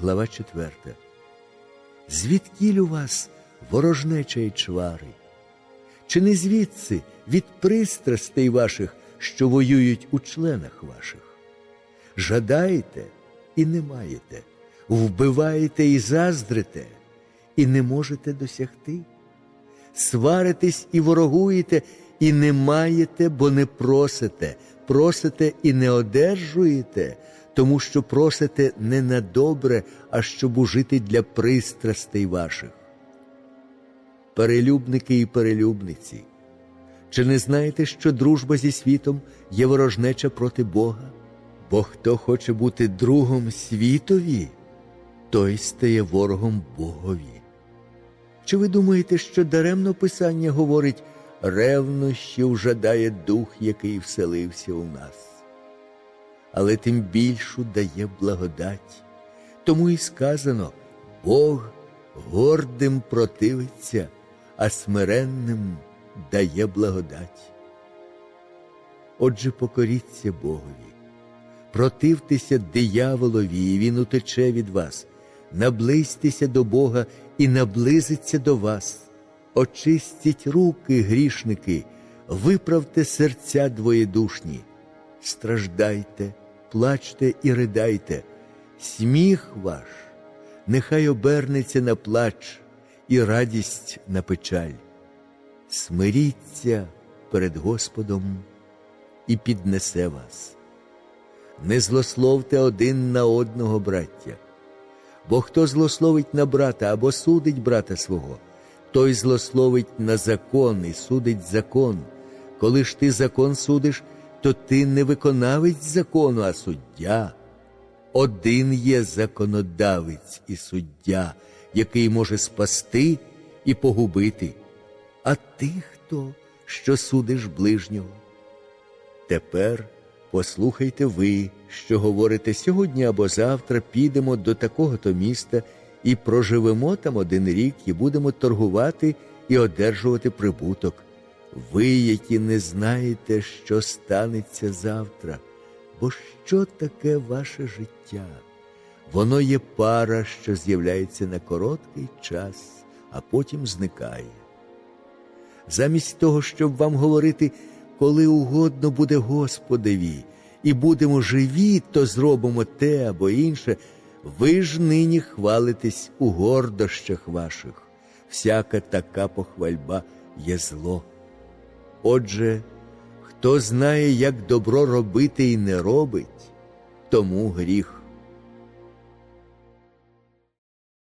глава 4. Звідкіль у вас ворожнеча й чвари? Чи не звідси від пристрастей ваших, що воюють у членах ваших? Жадаєте і не маєте, вбиваєте і заздрите, і не можете досягти? Сваритесь і ворогуєте, і не маєте, бо не просите, просите і не одержуєте, тому що просите не на добре, а щоб ужити для пристрастей ваших. Перелюбники і перелюбниці, чи не знаєте, що дружба зі світом є ворожнеча проти Бога? Бо хто хоче бути другом світові, той стає ворогом Богові. Чи ви думаєте, що даремно Писання говорить ревнощів жадає дух, який вселився у нас? Але тим більшу дає благодать. Тому і сказано Бог гордим противиться, а смиренним дає благодать. Отже, покоріться Богові, противтеся дияволові, і він утече від вас, наблизьтеся до Бога і наблизиться до вас. Очистіть руки, грішники, виправте серця двоєдушні, страждайте, плачте і ридайте, сміх ваш, нехай обернеться на плач і радість на печаль. Смиріться перед Господом і піднесе вас. Не злословте один на одного, браття, бо хто злословить на брата або судить брата свого, той злословить на закон і судить закон. Коли ж ти закон судиш, то ти не виконавець закону, а суддя. Один є законодавець і суддя, який може спасти і погубити, а ти хто, що судиш ближнього? Тепер послухайте ви, що говорите сьогодні або завтра підемо до такого-то міста і проживемо там один рік, і будемо торгувати і одержувати прибуток. Ви, які не знаєте, що станеться завтра, бо що таке ваше життя? Воно є пара, що з'являється на короткий час, а потім зникає. Замість того, щоб вам говорити, коли угодно буде Господеві, і будемо живі, то зробимо те або інше, ви ж нині хвалитесь у гордощах ваших, всяка така похвальба є зло. Отже, хто знає, як добро робити і не робить, тому гріх.